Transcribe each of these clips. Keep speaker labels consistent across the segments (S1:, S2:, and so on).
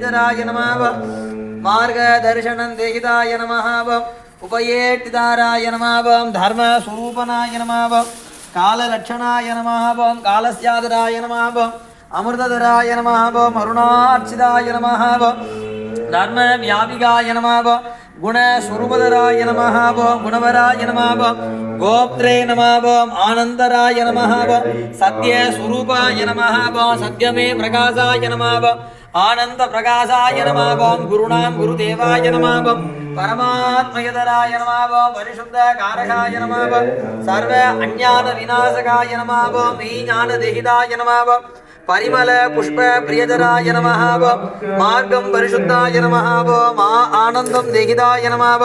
S1: விஜராய நமாவ
S2: மார்கதர்ஷனம்
S1: தேகிதாய நமாவம் உபயேட்டிதாராய நமாவம் தர்மஸ்வரூபனாய நமாவம் காலலட்சணாய நமாவம் காலசியாதராய நமாவம் அமிர்ததராய நமாவம் அருணார்ச்சிதாய நமாவம்
S2: தர்ம
S1: வியாபிகாய நமாவம் குணஸ்வரூபதராய நமஹாபோம் குணவராய நமாபோம்
S2: கோப்திரே
S1: நமாபோம் ஆனந்தராய நமஹாபோம்
S2: சத்ய ஸ்வரூபாய நமஹாபோம் சத்யமே பிரகாசாய நமாபோம்
S1: ஆனந்த பிரகாசாய நமாபோம் குருணாம் குருதேவாய நமாபோம் பரமாத்மயதராய நமாபோம் பரிசுத்த காரகாய நமாபோம்
S2: சர்வ அஞ்ஞான விநாசகாய நமாபோம் மெய்ஞான
S1: தேகிதாய நமாபோம் పరిమళ పుష్ప ప్రియదరాయ నమహావ మార్గం పరిశుద్ధాయ నమహావ మా ఆనందం దేహిదాయ నమావ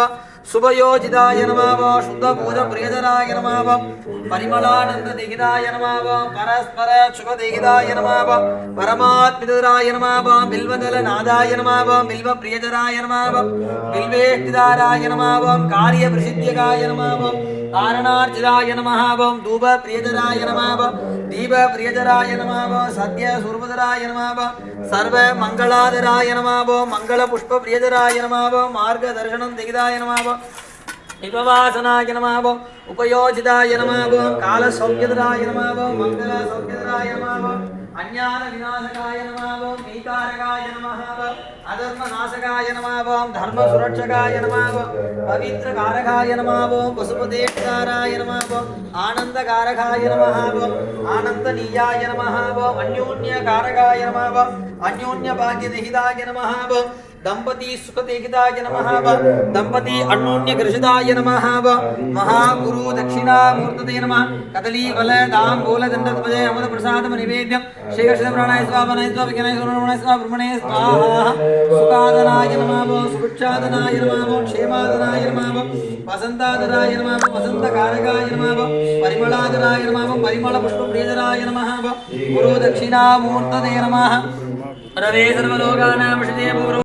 S1: శుభయోజిదాయ నమావ శుద్ధ పూజ ప్రియదరాయ నమావ పరిమళానంద దిగిదాయ నమావ పరస్పర శుభ దిగిదాయ నమావ పరమాత్మిదరాయ నమావ బిల్వదల నాదాయ నమావ బిల్వ ప్రియదరాయ నమావ
S2: బిల్వేష్టిదారాయ నమావ కార్య ప్రసిద్ధ్యకాయ నమావ
S1: காரணார்ச்சிதாய நமாபம் தூப பிரியதராய நமாபம் தீப பிரியதராய நமாபம் சத்ய சுர்பதராய நமாபம்
S2: சர்வ மங்களாதராய
S1: நமாபம் மங்கள புஷ்ப பிரியதராய நமாபம் மார்க்க தர்சனம் திகிதாய நமாபம் நிபவாசனாய நமாபம் உபயோஜிதாய நமாபம் கால சௌக்கியதராய நமாபம் மங்கள சௌக்கியதராய நமாபம் అజ్ఞాన వినాశకాయ నమావం నీకారకాయ నమహావం అధర్మ నాశకాయ నమావం ధర్మ సురక్షకాయ నమావం
S2: పవిత్ర కారకాయ నమావం వసుపదేశారాయ నమావం
S1: ఆనందకారకాయ నమహావం
S2: ఆనందనీయాయ నమహావం అన్యోన్య కారకాయ నమావం అన్యోన్య భాగ్యనిహితాయ
S1: నమహావం దంపతి సుఖదేహితాయ నమ
S2: దంపతి అన్యోన్య గ్రషితాయ నమ మహాగురు దక్షిణామూర్తతే నమ
S1: కదలీవల దాంబూల దండత్మజయ అమృత ప్రసాదం నివేద్యం శ్రీకృష్ణ ప్రాణాయ స్వామనాయ స్వామి విఘ్నాయ స్వామనాయ స్వామి బ్రహ్మణే స్వాహ సుఖాదనాయ నమో సుభిక్షాదనాయ నమో క్షేమాదనాయ నమో వసంతాదనాయ నమో వసంత కారకాయ నమో పరిమళాదనాయ పరిమళ పుష్ప ప్రియదనాయ నమః
S2: గురు దక్షిణామూర్తతే నమః రవే సర్వలోకానాం శిదే